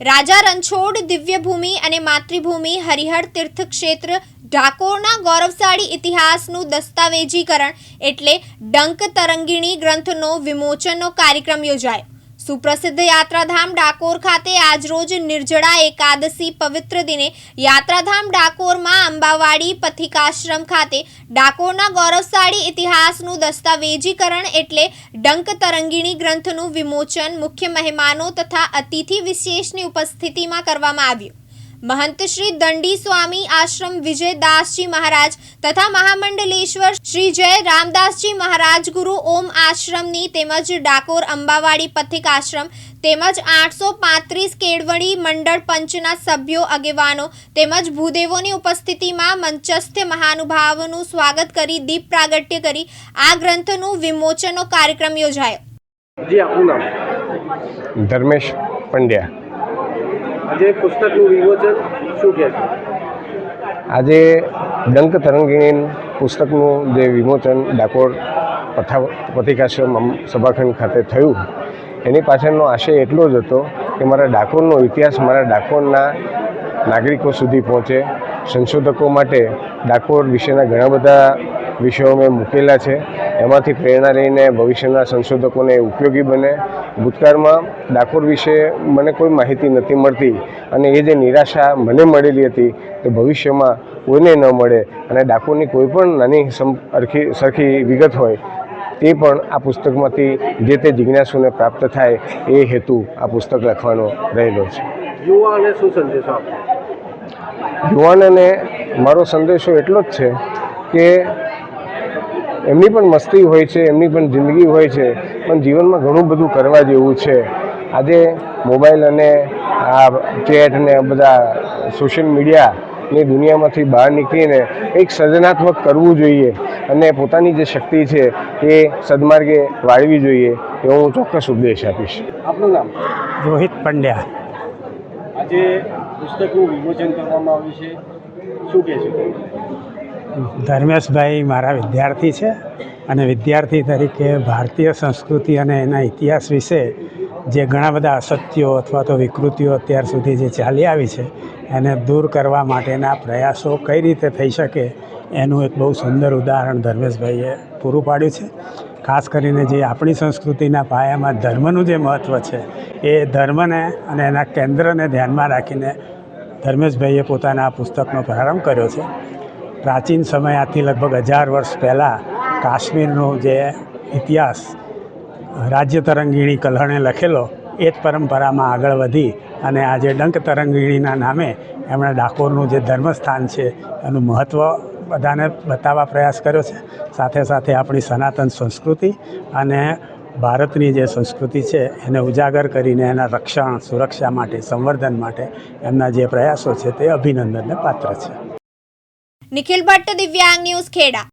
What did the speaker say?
રાજા રણછોડ, દિવ્યભૂમિ અને માતૃભૂમિ, હરિહર તીર્થ ક્ષેત્ર ડાકોરના ગૌરવશાળી ઇતિહાસનું દસ્તાવેજીકરણ એટલે ડંક તરંગીણી ગ્રંથનો વિમોચનનો કાર્યક્રમ યોજાયો. સુપ્રસિદ્ધ યાત્રાધામ ડાકોર ખાતે આજરોજ નિર્જળા એકાદશી પવિત્ર દિને યાત્રાધામ ડાકોરમાં અંબાવાડી પથિકાશ્રમ ખાતે ડાકોરના ગૌરવશાળી ઇતિહાસનું દસ્તાવેજીકરણ એટલે ડંક તરંગીણી ગ્રંથનું વિમોચન મુખ્ય મહેમાનો તથા અતિથિ વિશેષની ઉપસ્થિતિમાં કરવામાં આવ્યું. મહંત શ્રી દંડી સ્વામી આશ્રમ વિજયદાસજી મહારાજ તથા મહામંડલેશ્વર શ્રી જય રામદાસજી મહારાજ ગુરુ ઓમ આશ્રમની તેમજ ડાકોર અંબાવાડી પથિક આશ્રમ તેમજ આઠસો પાંત્રીસ કેળવણી મંડળ પંચના સભ્યો આગેવાનો તેમજ ભૂદેવોની ઉપસ્થિતિમાં મંચસ્થ મહાનુભાવોનું સ્વાગત કરી દીપ પ્રાગટ્ય કરી આ ગ્રંથનું વિમોચનનો કાર્યક્રમ યોજાયો જી આપનું નામ? ધર્મેશ પંડ્યા. આજે પુસ્તકનું વિમોચન શું કહે આજે ડંક તરંગીણી પુસ્તકનું જે વિમોચન ડાકોર પથા, પથિકાશ્રમ સભાખંડ ખાતે થયું, એની પાછળનો આશય એટલો જ હતો કે મારા ડાકોરનો ઇતિહાસ મારા ડાકોરના નાગરિકો સુધી પહોંચે, સંશોધકો માટે ડાકોર વિશેના ઘણા બધા વિષયો મેં મૂકેલા છે. એમાંથી પ્રેરણા લઈને ભવિષ્યના સંશોધકોને ઉપયોગી બને. ભૂતકાળમાં ડાકોર વિશે મને કોઈ માહિતી નથી મળતી અને એ જે નિરાશા મને મળેલી હતી તે ભવિષ્યમાં કોઈને ન મળે અને ડાકોરની કોઈ પણ નાની સમ અરખી સરખી વિગત હોય તે પણ આ પુસ્તકમાંથી જે તે જિજ્ઞાસુને પ્રાપ્ત થાય એ હેતુ આ પુસ્તક લખવાનો રહેલો છે. યુવાને શું સંદેશો યુવાનને મારો સંદેશો એટલો જ છે કે એમની પણ મસ્તી હોય છે એમની પણ જિંદગી હોય છે પણ જીવનમાં ઘણું બધું કરવા જેવું છે. આજે મોબાઈલ અને આ ચેટ ને બધા સોશિયલ મીડિયા ની દુનિયામાંથી બહાર નીકળીને કંઈક સર્જનાત્મક કરવું જોઈએ અને પોતાની જે શક્તિ છે એ સદમાર્ગે વાળવી જોઈએ એવો હું ચોક્કસ ઉપદેશ આપીશ. આપનું નામ? રોહિત પંડ્યા. આજે પુસ્તકનું વિમોચન કરવામાં આવ્યું છે. શું કહે છે? ધર્મેશભાઈ મારા વિદ્યાર્થી છે અને વિદ્યાર્થી તરીકે ભારતીય સંસ્કૃતિ અને એના ઇતિહાસ વિશે જે ઘણા બધા અસત્યો અથવા તો વિકૃતિઓ અત્યાર સુધી જે ચાલી આવી છે, એને દૂર કરવા માટેના પ્રયાસો કઈ રીતે થઈ શકે, એનું એક બહુ સુંદર ઉદાહરણ ધર્મેશભાઈએ પૂરું પાડ્યું છે. ખાસ કરીને જે આપણી સંસ્કૃતિના પાયામાં ધર્મનું જે મહત્ત્વ છે, એ ધર્મને અને એના કેન્દ્રને ધ્યાનમાં રાખીને ધર્મેશભાઈએ પોતાના આ પુસ્તકનો પ્રારંભ કર્યો છે. પ્રાચીન સમય આથી લગભગ હજાર વર્ષ પહેલાં કાશ્મીરનો જે ઇતિહાસ, રાજ્ય તરંગીણી કલ્હણે લખેલો, એ જ પરંપરામાં આગળ વધી અને આજે ડંક તરંગીણીના નામે એમણે ડાકોરનું જે ધર્મસ્થાન છે, એનું મહત્ત્વ બધાને બતાવવા પ્રયાસ કર્યો છે. સાથે સાથે આપણી સનાતન સંસ્કૃતિ અને ભારતની જે સંસ્કૃતિ છે, એને ઉજાગર કરીને એના રક્ષણ, સુરક્ષા માટે, સંવર્ધન માટે એમના જે પ્રયાસો છે, તે અભિનંદનને પાત્ર છે. નિખિલ ભટ્ટ દિવ્યાંગ ન્યૂઝ ખેડા